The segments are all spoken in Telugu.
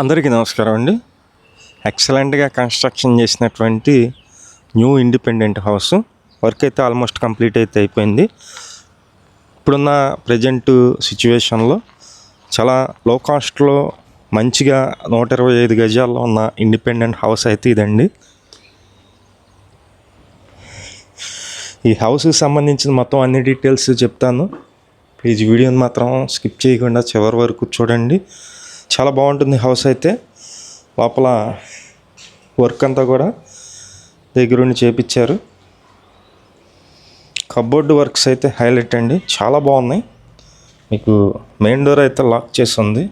అందరికీ నమస్కారం అండి. ఎక్సలెంట్గా కన్స్ట్రక్షన్ చేసినటువంటి న్యూ ఇండిపెండెంట్ హౌస్ వర్క్ అయితే ఆల్మోస్ట్ కంప్లీట్ అయితే అయిపోయింది. ఇప్పుడున్న ప్రజెంట్ సిచ్యువేషన్లో చాలా లో కాస్ట్లో మంచిగా నూట ఇరవై ఐదు గజాల్లో ఉన్న ఇండిపెండెంట్ హౌస్ అయితే ఇదండి. ఈ హౌస్కి సంబంధించిన మొత్తం అన్ని డీటెయిల్స్ చెప్తాను. ప్లీజ్ వీడియోని మాత్రం స్కిప్ చేయకుండా చివరి వరకు చూడండి. చాలా బాగుంటుంది హౌస్ అయితే. లోపల వర్క్ అంతా కూడా దగ్గరుండి చేపించారు కబోర్డ్ వర్క్స్ అయితే హైలైట్ అండి. చాలా బాగున్నాయి. మీకు మెయిన్ డోర్ అయితే లాక్ చేసి ఉంది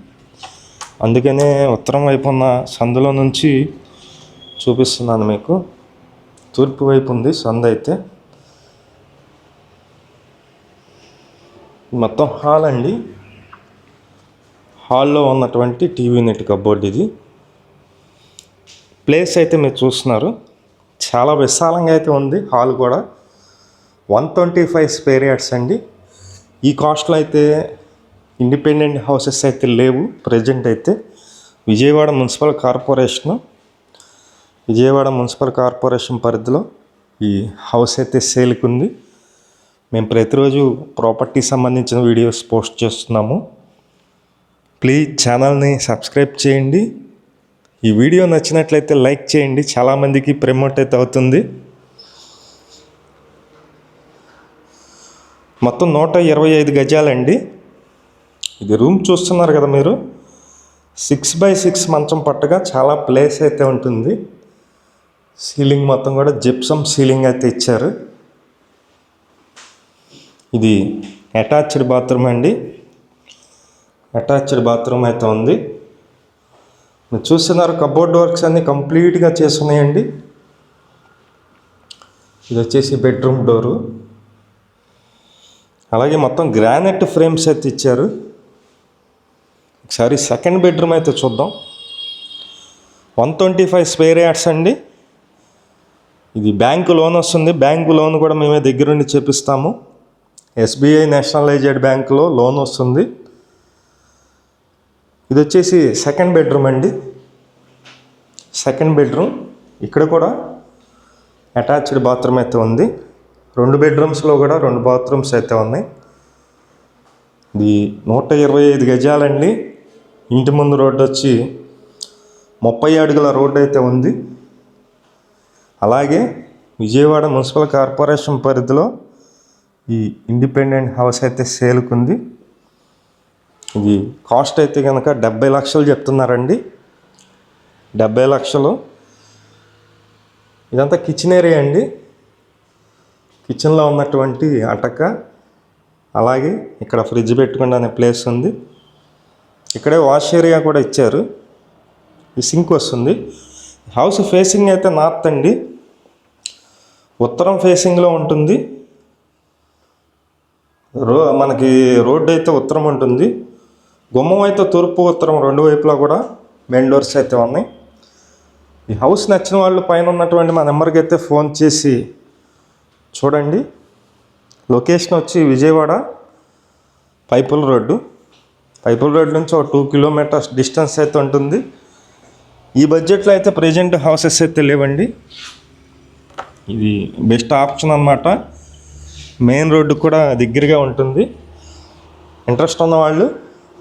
అందుకనే ఉత్తరం వైపు ఉన్న సందులో నుంచి చూపిస్తున్నాను మీకు. తూర్పు వైపు ఉంది సందు అయితే. మొత్తం హాల్ అండి. హాల్లో ఉన్నటువంటి టీవీ నెట్ కబోర్డ్ ఇది. ప్లేస్ అయితే మీరు చూస్తున్నారు. చాలా విశాలంగా అయితే ఉంది హాల్ కూడా. One twenty five square yards అండి. ఈ కాస్ట్లో అయితే ఇండిపెండెంట్ హౌసెస్ అయితే లేవు ప్రజెంట్ అయితే. Vijayawada municipal corporation Vijayawada municipal corporation పరిధిలో ఈ హౌస్ అయితే సేల్కి ఉంది. మేము ప్రతిరోజు ప్రాపర్టీ సంబంధించిన వీడియోస్ పోస్ట్ చేస్తున్నాము. ప్లీజ్ ఛానల్ని సబ్స్క్రైబ్ చేయండి. ఈ వీడియో నచ్చినట్లయితే లైక్ చేయండి. చాలామందికి ప్రమోట్ అయితే అవుతుంది. మొత్తం నూట ఇరవై ఐదు గజాలండి. ఇది రూమ్ చూస్తున్నారు కదా మీరు? సిక్స్ బై సిక్స్ మంచం పట్టగా చాలా ప్లేస్ అయితే ఉంటుంది. సీలింగ్ మొత్తం కూడా జిప్సమ్ సీలింగ్ అయితే ఇచ్చారు. ఇది అటాచ్డ్ బాత్రూమ్ అండి. అటాచ్డ్ బాత్రూమ్ అయితే ఉంది. మీరు చూస్తున్నారు కబోర్డ్ వర్క్స్ అన్నీ కంప్లీట్గా చేస్తున్నాయండి. ఇది వచ్చేసి బెడ్రూమ్ డోరు. అలాగే మొత్తం గ్రానైట్ ఫ్రేమ్స్ అయితే ఇచ్చారు. ఒకసారి సెకండ్ బెడ్రూమ్ అయితే చూద్దాం. One twenty five square yards అండి. ఇది బ్యాంకు లోన్ వస్తుంది. బ్యాంకు లోన్ కూడా మేమే దగ్గరుండి చేపిస్తాము. ఎస్బీఐ నేషనలైజ్డ్ బ్యాంకులో లోన్ వస్తుంది. ఇది వచ్చేసి సెకండ్ బెడ్రూమ్ అండి. సెకండ్ బెడ్రూమ్ ఇక్కడ కూడా అటాచ్డ్ బాత్రూమ్ అయితే ఉంది. రెండు బెడ్రూమ్స్లో కూడా రెండు బాత్రూమ్స్ అయితే ఉన్నాయి. ఇది నూట ఇరవై ఐదు గజాలండి. ఇంటి ముందు రోడ్డు వచ్చి ముప్పై అడుగుల రోడ్డు అయితే ఉంది. అలాగే విజయవాడ మున్సిపల్ కార్పొరేషన్ పరిధిలో ఈ ఇండిపెండెంట్ హౌస్ అయితే సేల్కుంది ఇది కాస్ట్ అయితే కనుక డెబ్బై లక్షలు చెప్తున్నారండి. డెబ్బై లక్షలు. ఇదంతా కిచెన్ ఏరియా అండి. కిచెన్లో ఉన్నటువంటి అటక అలాగే ఇక్కడ ఫ్రిడ్జ్ పెట్టుకునే ప్లేస్ ఉంది. ఇక్కడే వాష్ ఏరియా కూడా ఇచ్చారు. ఈ సింక్ వస్తుంది. హౌస్ ఫేసింగ్ అయితే నార్త్ అండి. ఉత్తరం ఫేసింగ్లో ఉంటుంది. రో మనకి రోడ్డు అయితే ఉత్తరం ఉంటుంది. గుమ్మం అయితే తూర్పు ఉత్తరం రెండు వైపులా కూడా మెయిన్ డోర్స్ అయితే ఉన్నాయి. ఈ హౌస్ నచ్చిన వాళ్ళు పైన ఉన్నటువంటి మా నెంబర్కి అయితే ఫోన్ చేసి చూడండి. లొకేషన్ వచ్చి Vijayawada pipeline road. Pipeline road నుంచి ఒక టూ కిలోమీటర్స్ డిస్టెన్స్ అయితే ఉంటుంది. ఈ బడ్జెట్లో అయితే ప్రజెంట్ హౌసెస్ అయితే లేవండి. ఇది బెస్ట్ ఆప్షన్ అనమాట మెయిన్ రోడ్డు కూడా దగ్గరగా ఉంటుంది. ఇంట్రెస్ట్ ఉన్న వాళ్ళు